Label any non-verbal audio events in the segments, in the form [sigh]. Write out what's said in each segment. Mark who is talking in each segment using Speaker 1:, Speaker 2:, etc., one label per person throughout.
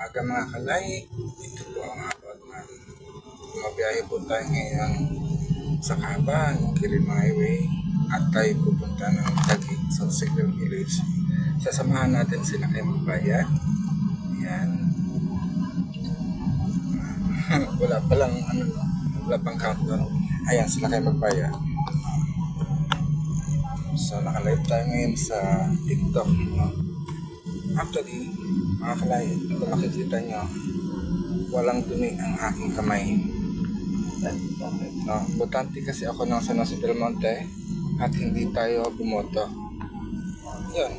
Speaker 1: umaga mga kalay. Ito po ang abot ng mabiyahe po tayo ngayon sa Kaban, Kirin Highway at tayo pupunta ng Taguig, South Signal Village. Sasamahan natin sila kay Mabaya. Yan. [laughs] wala pa lang ano, wala pang countdown. Ayan sila kay Magbaya. So naka-live tayo ngayon sa TikTok. No? Actually, mga kalay, kung makikita nyo, walang dumi ang aking kamay. No, butante kasi ako ng San Jose del Monte at hindi tayo bumoto. Yun.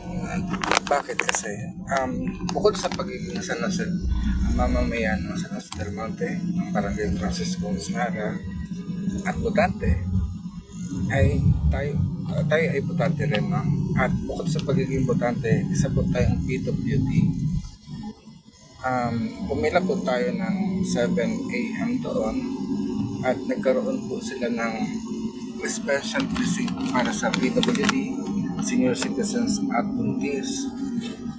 Speaker 1: Bakit kasi? Um, bukod sa pagiging San Jose, mamamayan ng San Jose del Monte, ng Barangay Francisco Misnara, at butante, ay tayo, tayo ay butante rin, no? At bukod sa pagiging butante, isa po tayong PWD. Um, pumila po tayo ng 7 a.m. doon at nagkaroon po sila ng special visit para sa PWD, senior citizens at buntis.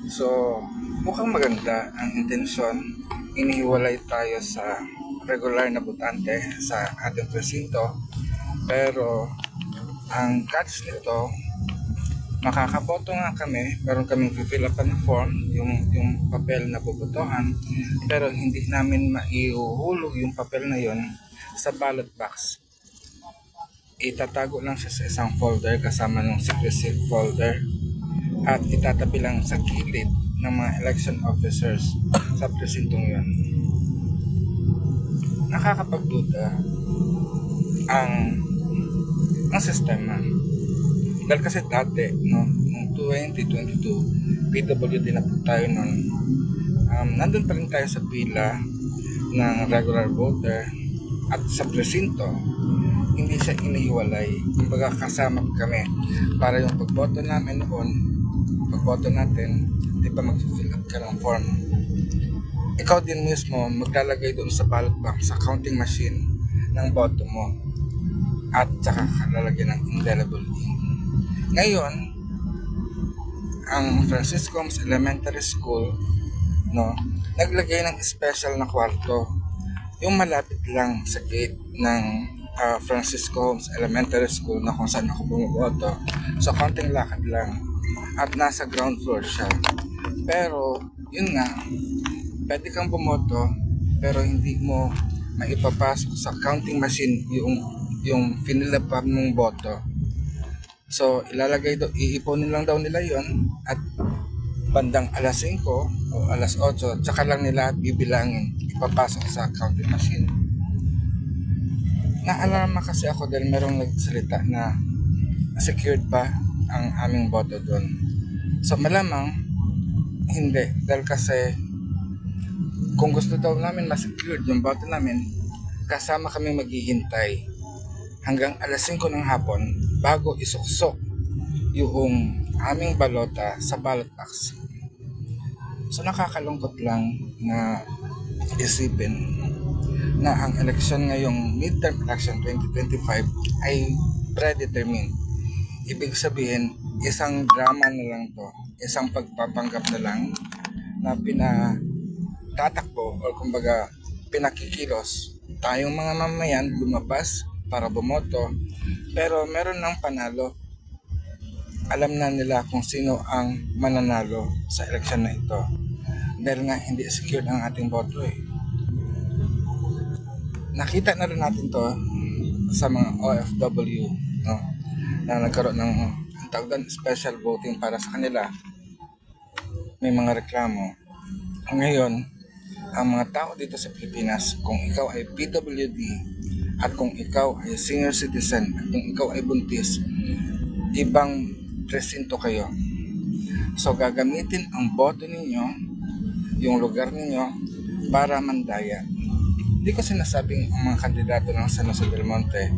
Speaker 1: So, mukhang maganda ang intensyon. Inihiwalay tayo sa regular na butante sa ating presinto. Pero, ang catch nito, makakaboto nga kami, meron kaming fill up ng form, yung, yung papel na bubotohan, pero hindi namin maiuhulog yung papel na yon sa ballot box. Itatago lang siya sa isang folder kasama ng secrecy folder at itatabi lang sa gilid ng mga election officers [coughs] sa presintong yon. Nakakapagduda ang ang sistema. Dahil kasi dati, no, noong 2022, PWD na po tayo noon. Um, nandun pa rin tayo sa pila ng regular voter at sa presinto, hindi siya inihiwalay. Kumbaga kasama kami para yung pagboto namin noon, pagboto natin, di ba mag-fill up ka ng form. Ikaw din mismo maglalagay doon sa ballot box, sa counting machine ng boto mo at saka lalagyan ng indelible ink. Ngayon, ang Francisco's Elementary School, no, naglagay ng special na kwarto. Yung malapit lang sa gate ng uh, Francisco Holmes Elementary School na kung saan ako bumuboto. So, konting lakad lang. At nasa ground floor siya. Pero, yun nga, pwede kang bumoto, pero hindi mo maipapasok sa counting machine yung yung finilapan mong boto. So, ilalagay daw, iiponin lang daw nila yon at bandang alas 5 o alas 8, tsaka lang nila bibilangin, ipapasok sa counting machine. Naalarma kasi ako dahil merong nagsalita na secured ba ang aming boto doon. So, malamang hindi. Dahil kasi kung gusto daw namin ma-secured yung boto namin, kasama kami maghihintay hanggang alas 5 ng hapon bago isuksok yung aming balota sa ballot box. So nakakalungkot lang na isipin na ang election ngayong midterm election 2025 ay predetermined. Ibig sabihin, isang drama na lang to, isang pagpapanggap na lang na pinatatakbo o kumbaga pinakikilos tayong mga mamayan lumabas para bumoto. Pero meron ng panalo. Alam na nila kung sino ang mananalo sa eleksyon na ito. Dahil nga hindi secured ang ating boto eh. Nakita na rin natin to sa mga OFW no, na nagkaroon ng tawag special voting para sa kanila. May mga reklamo. Ngayon ang mga tao dito sa Pilipinas kung ikaw ay PWD at kung ikaw ay senior citizen at kung ikaw ay buntis ibang presinto kayo. So gagamitin ang boto ninyo yung lugar ninyo para mandaya hindi ko sinasabing ang mga kandidato ng San Jose del Monte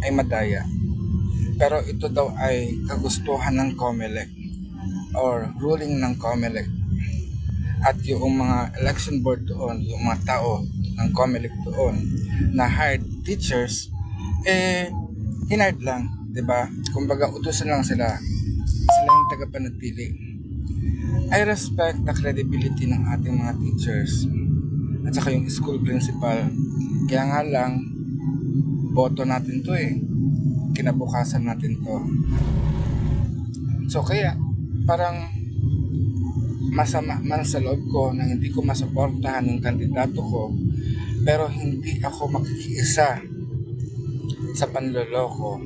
Speaker 1: ay madaya. Pero ito daw ay kagustuhan ng COMELEC or ruling ng COMELEC. At yung mga election board doon, yung mga tao ng COMELEC doon na hired teachers, eh, hinard lang, di ba? Kumbaga, utusan lang sila. Sila yung tagapanatili. I respect the credibility ng ating mga teachers at saka yung school principal. Kaya nga lang, boto natin to eh. Kinabukasan natin to. So kaya, parang masama man sa loob ko na hindi ko masuportahan yung kandidato ko pero hindi ako makikiisa sa panloloko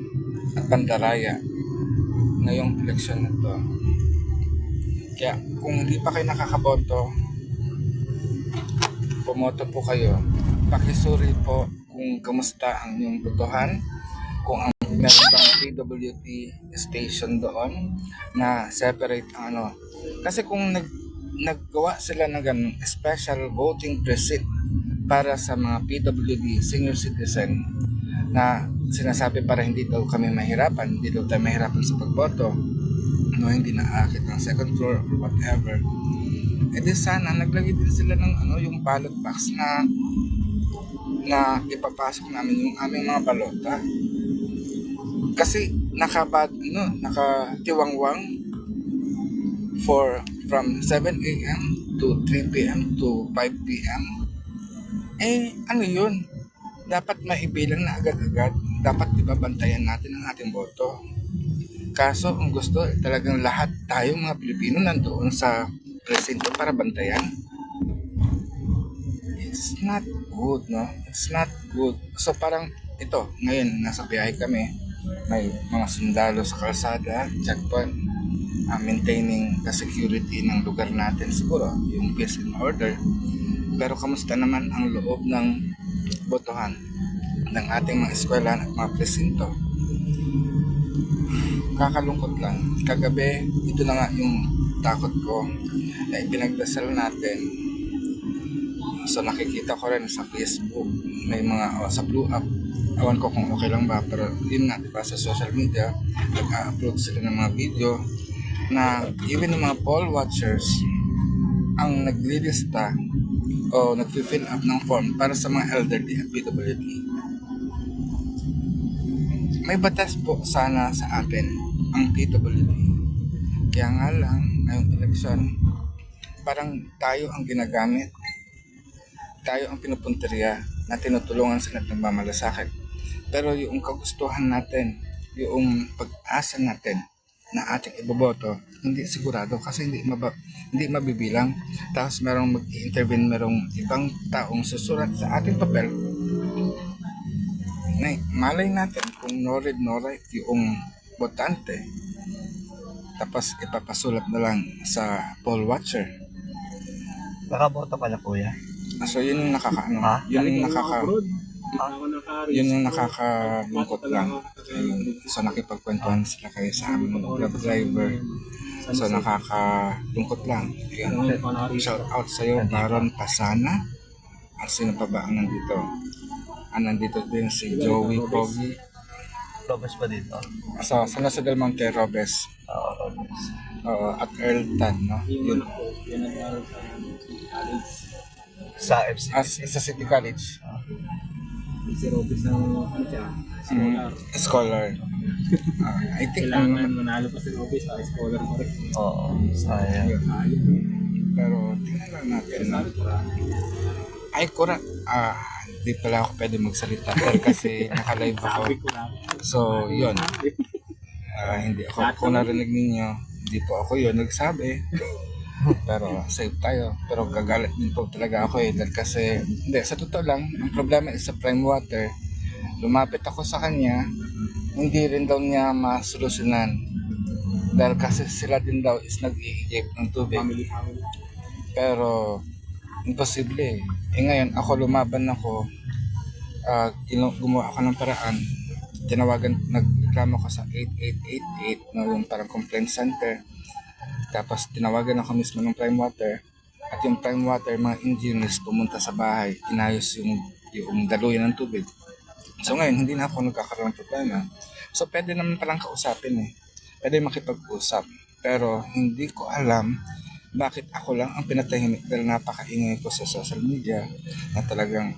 Speaker 1: at pandaraya ngayong eleksyon na to. Kaya kung hindi pa kayo nakakaboto, pumoto po kayo. Pakisuri po kung kamusta ang inyong botohan, kung ang meron bang PWT station doon na separate ano. Kasi kung nag, naggawa sila ng ganun, special voting precinct para sa mga PWD senior citizen na sinasabi para hindi daw kami mahirapan, hindi daw tayo mahirapan sa pagboto, no, hindi na akit ng second floor or whatever. E di sana naglagay din sila ng ano yung ballot box na na ipapasok namin yung aming mga balota. Kasi nakabad no, nakatiwangwang for from 7 a.m. to 3 p.m. to 5 p.m. Eh, ano yun? Dapat maibilang na agad-agad. Dapat ibabantayan natin ang ating boto. Kaso, ang gusto, eh, talagang lahat tayong mga Pilipino nandoon sa presinto para bantayan. It's not good, no? It's not good. So, parang ito, ngayon, nasa biyahe kami. May mga sundalo sa kalsada, checkpoint, uh, maintaining the security ng lugar natin siguro, yung peace and order. Pero kamusta naman ang loob ng botohan ng ating mga eskwelahan at mga presinto? Kakalungkot lang. Kagabi, ito na nga yung takot ko na ipinagdasal natin. So nakikita ko rin sa Facebook, may mga oh, sa Blue App, awan ko kung okay lang ba, pero yun nga, diba, sa social media, nag-upload sila ng mga video na even yung mga poll watchers ang naglilista o nag-fill up ng form para sa mga elderly at PWD. May batas po sana sa atin ang PWD. Kaya nga lang, ngayong eleksyon, parang tayo ang ginagamit. Tayo ang pinupunteriya na tinutulungan at nagmamalasakit. Pero yung kagustuhan natin, yung pag-asa natin na ating iboboto, hindi sigurado kasi hindi maba, hindi mabibilang. Tapos merong mag-intervene, merong ibang taong susulat sa ating papel. Na, malay natin kung no read no write yung botante. Tapos ipapasulat na lang sa poll watcher.
Speaker 2: Nakaboto ka na kuya.
Speaker 1: So yun yung nakakaano,
Speaker 2: Ha?
Speaker 1: yun yung nakaka yun yung nakakalungkot lang. So nakipagkwentuhan sila kayo sa amin mga grab driver. So nakakalungkot lang. Ayan. Shout out sa iyo, Baron Pasana. At sino pa ba ang nandito? Ah, nandito din si Joey Pogi.
Speaker 2: Robes pa dito.
Speaker 1: So, sa Nasa Del Monte Robes.
Speaker 2: Oo, Robes.
Speaker 1: Oo, at Earl Tan, no? Yun.
Speaker 3: anak ko, yan nag-aaral sa
Speaker 2: FC.
Speaker 1: As, sa City College.
Speaker 3: Si Robis ng ano siya, scholar.
Speaker 1: Scholar. Ah, I think,
Speaker 3: Kailangan manalo pa si Robis sa scholar ko rin.
Speaker 2: Oo, sayang.
Speaker 3: Ayun.
Speaker 1: pero tingnan lang natin.
Speaker 3: Sabi ko lang,
Speaker 1: Ay, kura. Ah, hindi pala ako pwede magsalita dahil kasi naka-live ako.
Speaker 3: sabi ko lang.
Speaker 1: So, yun. Ah, hindi ako, kung narinig ninyo, hindi po ako yun nagsabi. Pero safe tayo. Pero gagalit din po talaga ako eh. Dahil kasi, hindi, sa totoo lang, ang problema is sa prime water. Lumapit ako sa kanya, hindi rin daw niya masolusyonan. Dahil kasi sila din daw is nag-iigip ng tubig. Pero, imposible eh. Eh ngayon, ako lumaban ako, ginu- gumawa ako ng paraan, tinawagan, nagreklamo ko sa 8888, no, yung parang complaint center. Tapos tinawagan ako mismo ng Prime Water, at yung Prime Water, mga engineers pumunta sa bahay, inayos yung, yung daluyan ng tubig. So ngayon, hindi na ako nagkakaroon ng problema. So pwede naman palang kausapin eh. Pwede makipag-usap. Pero hindi ko alam bakit ako lang ang pinatahimik dahil napakaingay ko sa social media na talagang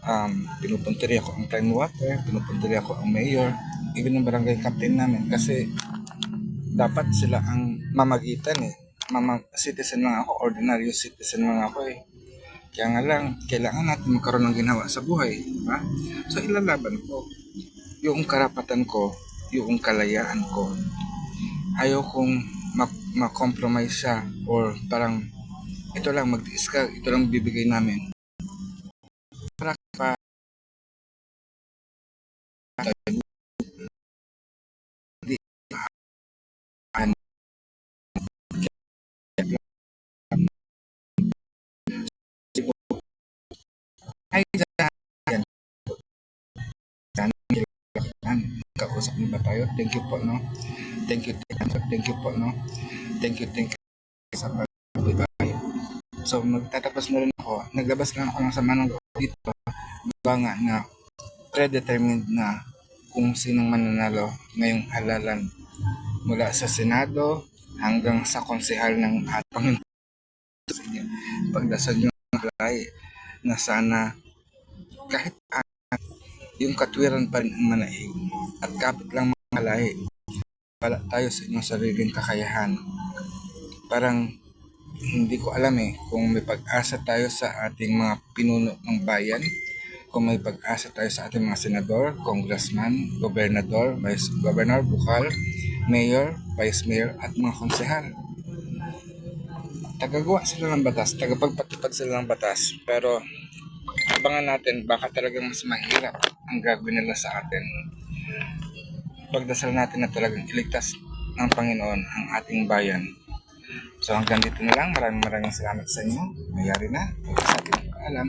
Speaker 1: um, pinupuntiri ako ang prime water, pinupuntiri ako ang mayor, even yung barangay captain namin kasi dapat sila ang mamagitan eh. mama, citizen lang ako, ordinary citizen lang ako eh. Kaya nga lang, kailangan natin magkaroon ng ginawa sa buhay. di? So, ilalaban ko yung karapatan ko, yung kalayaan ko. Ayaw kong ma- ma-compromise siya or parang ito lang mag-tiis ka, ito lang bibigay namin. Para pa ba tayo. Thank you po no? Thank you thank you thank you po no? Thank you thank you sa pagbibigay so magtatapos na rin ako. Naglabas lang ako ng sama ng dito. Ba nga na predetermined na kung sinong mananalo ngayong halalan mula sa Senado hanggang sa konsehal ng atang pagdasal ng alay na sana kahit yung katwiran pa rin ang manaig at kapit lang mga lahi wala tayo sa inyong sariling kakayahan parang hindi ko alam eh kung may pag-asa tayo sa ating mga pinuno ng bayan kung may pag-asa tayo sa ating mga senador, congressman, gobernador, vice governor, bukal, mayor, vice mayor at mga konsehal tagagawa sila ng batas, tagapagpatupad sila ng batas, pero abangan natin, baka talagang mas mahirap ang gagawin nila sa atin. Pagdasal natin na talagang iligtas ng Panginoon ang ating bayan. So hanggang dito na lang, maraming maraming salamat sa inyo. Mayari na, sa ating paalam.